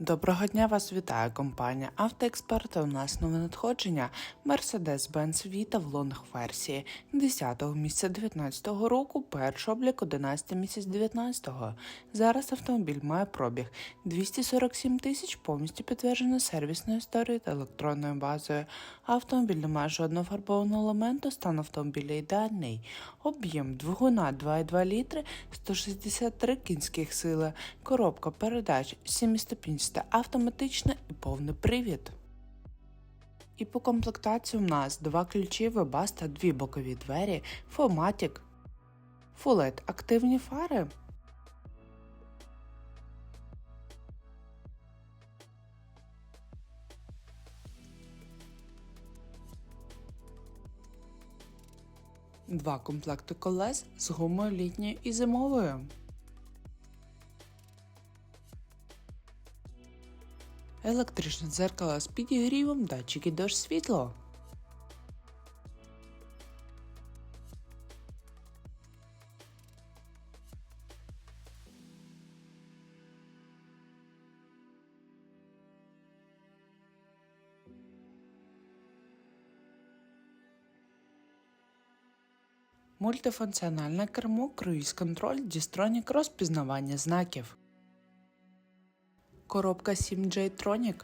Доброго дня вас вітає компанія Автоексперта. У нас нове надходження Mercedes-Benz Vita в лонг версії 10-го місяця 19 року, перший облік 11 місяць 19-го. Зараз автомобіль має пробіг 247 тисяч, повністю підтверджено сервісною історією та електронною базою. Автомобіль не має жодного фарбованого елементу, стан автомобіля ідеальний. Об'єм двигуна 2,2 літри, 163 кінських сили, коробка передач 750 автоматична і повний привід. І по комплектації у нас два ключі, вебас та дві бокові двері, фоматік, фулет, активні фари. Два комплекти колес з гумою літньою і зимовою. Електричне дзеркало з підігрівом, датчики дощ світло. Мультифункціональне кермо, круїз-контроль, дістронік розпізнавання знаків. Коробка 7J Tronic.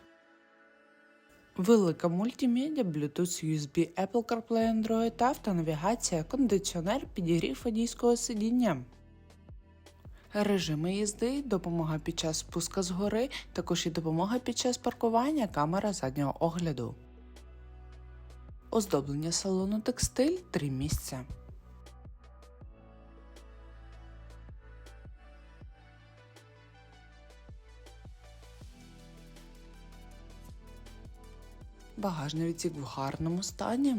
Велика мультимедіа, Bluetooth USB, Apple CarPlay Android, автонавігація, кондиціонер, підігрів водійського сидіння. Режими їзди, допомога під час спуска з гори, також і допомога під час паркування, камера заднього огляду. Оздоблення салону текстиль 3 місця. Багажний відсік в гарному стані.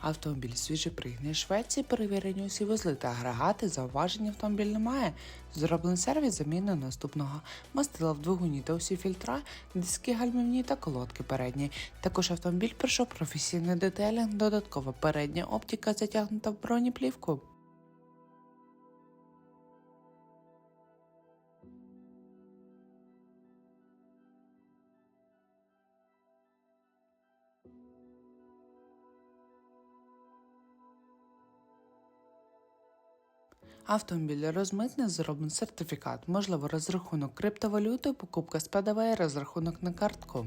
Автомобіль свіжий пригнаний Швеції, перевірені усі вузли та агрегати, зауважень автомобіль немає. Зроблений сервіс заміни наступного мастила в двигуні та усі фільтра, диски гальмівні та колодки передні. Також автомобіль пройшов професійний детелінг, додаткова передня оптика затягнута в бронеплівку. Автомобіль розмитне зроблений сертифікат, можливо розрахунок криптовалюти, покупка з ПДВ, розрахунок на картку.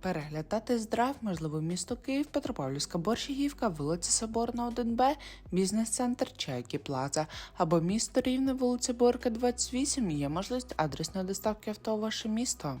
Перегляд та тест-драйв, можливо, місто Київ, Петропавлівська Борщагівка, вулиця Соборна, 1Б, бізнес-центр Чайки Плаза або місто Рівне, вулиця Борка, 28. Є можливість адресної доставки авто в ваше місто.